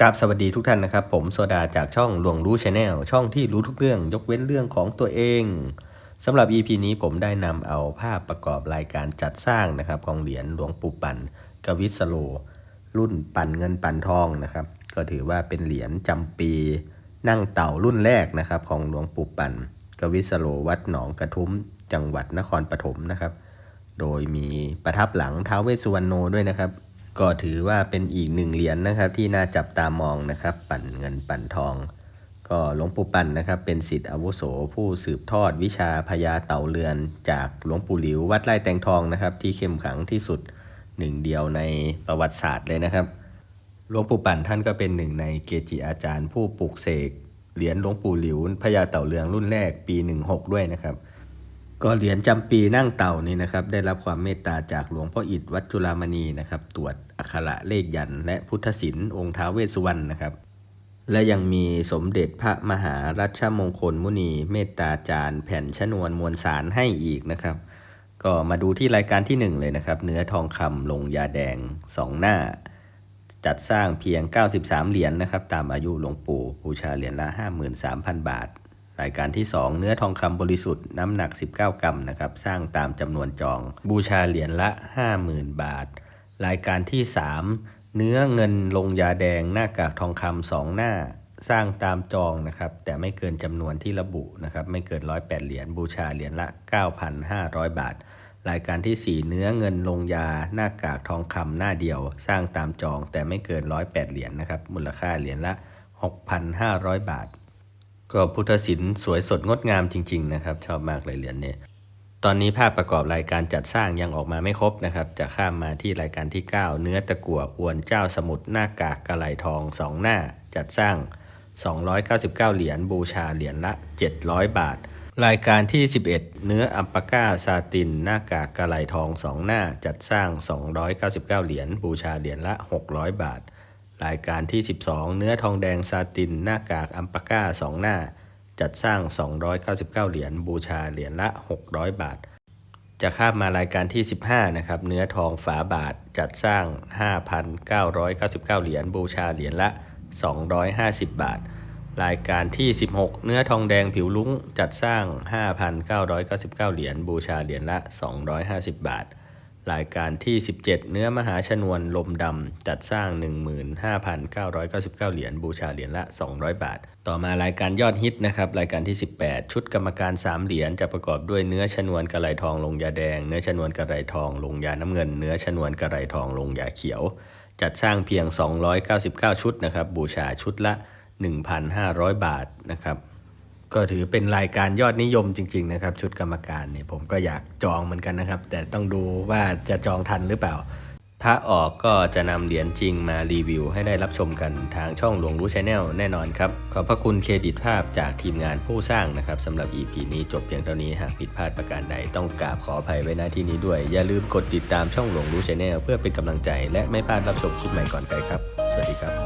กราบสวัสดีทุกท่านนะครับ ผมโซดาจากช่องหลวงรู้ชาแนลช่องที่รู้ทุกเรื่องยกเว้นเรื่องของตัวเองสำหรับ EP นี้ผมได้นำเอาภาพประกอบรายการจัดสร้างนะครับ ของเหรียญหลวงปู่ปั่นกวิสโล รุ่นปั่นเงินปั่นทองนะครับ ก็ถือว่าเป็นเหรียญจำปี นั่งเต่ารุ่นแรกนะครับ ของหลวงปู่ปั่นกวิสโลวัดหนองกระทุ้ม จังหวัดนครปฐมนะครับ โดยมีประทับหลังท้าวเวสสุวรรณโนด้วยนะครับ ก็ถือว่าเป็นอีกหนึ่งเหรียญนะครับที่น่าจับตามองนะครับ ปั่นเงินปั่นทอง ก็หลวงปู่ปั่นนะครับ เป็นศิษย์อาวุโสผู้สืบทอดวิชาพญาเต่าเรือน จากหลวงปู่หลิววัดไร่แตงทองนะครับ ที่เข้มขังที่สุดหนึ่งเดียวในประวัติศาสตร์เลยนะครับหลวงปู่ปั่นท่านก็เป็นหนึ่งในเกจิอาจารย์ผู้ปลูกเสกเหรียญหลวงปู่หลิวพญาเต่าเรืองรุ่นแรกปี 16 ด้วยนะครับ ก็เหรียญจำปีนั่งเต่านี่นะครับ ได้รับความเมตตาจากหลวงพ่ออิฐวัดจุฬามณีนะครับ ตรวจอักขระเลขยันและพุทธศิลป์องค์ท้าเวสสุวรรณนะครับ และยังมีสมเด็จพระมหารัชมงคลมุนี เมตตาจารย์แผ่นชนวนมวลสารให้อีกนะครับ ก็มาดูที่รายการที่หนึ่งเลยนะครับ เนื้อทองคำลงยาแดงสองหน้า จัดสร้างเพียง 93 เหรียญนนะครับ ตามอายุหลวงปู่บูชาเหรียญละ 53,000 บาท รายการที่ 2 เนื้อทองคำบริสุทธิ์น้ำหนัก 19 กรัมนะครับ สร้างตามจำนวนจอง บูชาเหรียญละ 50,000 บาท รายการที่ 3 เนื้อเงินลงยาแดงหน้ากากทองคำสองหน้า สร้างตามจองนะครับ แต่ไม่เกินจำนวนที่ระบุนะครับ ไม่เกิน 108 เหรียญ บูชาเหรียญละ 9,500 บาทรายการที่ 4 เนื้อเงินลงยาหน้ากากทองคำหน้าเดียว สร้างตามจองแต่ไม่เกิน 108 เหรียญนะครับ มูลค่าเหรียญละ 6,500 บาท ก็พุทธศิลป์สวยสดงดงามจริง ๆ นะครับ ชอบมากเลยเหรียญนี้ตอนนี้ภาพประกอบรายการจัดสร้างยังออกมาไม่ครบนะครับ จะข้ามมาที่รายการที่ 9 เนื้อตะกั่วอวนเจ้าสมุทรหน้ากากกระไหลทอง2หน้า จัดสร้าง 299 เหรียญบูชาเหรียญละ 700 บาท รายการที่ 11 เนื้ออัมปาก้าซาติน หน้ากากกระไหลทอง2หน้า จัดสร้าง 299 เหรียญบูชาเหรียญละ 600 บาท รายการที่ 12 เนื้อทองแดงซาติน หน้ากากอัมปาก้า 2 หน้า จัดสร้าง 299 เหรียญบูชาเหรียญละ 600 บาท จะข้ามมารายการที่ 15 นะครับ เนื้อทองฝาบาทจัดสร้าง 5,999 เหรียญบูชาเหรียญละ 250 บาท รายการที่ 16 เนื้อทองแดงผิวลุ้งจัดสร้าง 5,999 เหรียญบูชาเหรียญละ 250 บาท รายการที่ 17 เนื้อมหาชนวนลมดำจัดสร้าง 15,999 เหรียญบูชาเหรียญละ 200 บาท ต่อมารายการยอดฮิตนะครับรายการที่ 18 ชุดกรรมการ 3 เหรียญจะประกอบด้วยเนื้อชนวนกระไหลทองลงยาแดง เนื้อชนวนกระไหลทองลงยาน้ำเงิน เนื้อชนวนกระไหลทองลงยาเขียว จัดสร้างเพียง 299 ชุดนะครับบูชาชุดละ 1,500 บาทนะครับ ก็ถือเป็นรายการยอดนิยมจริง ๆ นะครับ ชุดกรรมการเนี่ยผมก็อยากจองเหมือนกันนะครับ แต่ต้องดูว่าจะจองทันหรือเปล่าพระออกก็จะนำเหรียญจริงมารีวิวให้ได้รับชมกันทางช่องหลวงรู้ชาแนลแน่นอนครับ ขอบพระคุณเครดิตภาพจากทีมงานผู้สร้างนะครับสำหรับ EP นี้จบเพียงเท่านี้หากผิดพลาดประการใดต้องกราบขออภัยไว้ณที่นี้ด้วย อย่าลืมกดติดตามช่องหลวงรู้ชาแนลเพื่อเป็นกำลังใจ และไม่พลาดรับชมคลิปใหม่ก่อนใครครับ สวัสดีครับ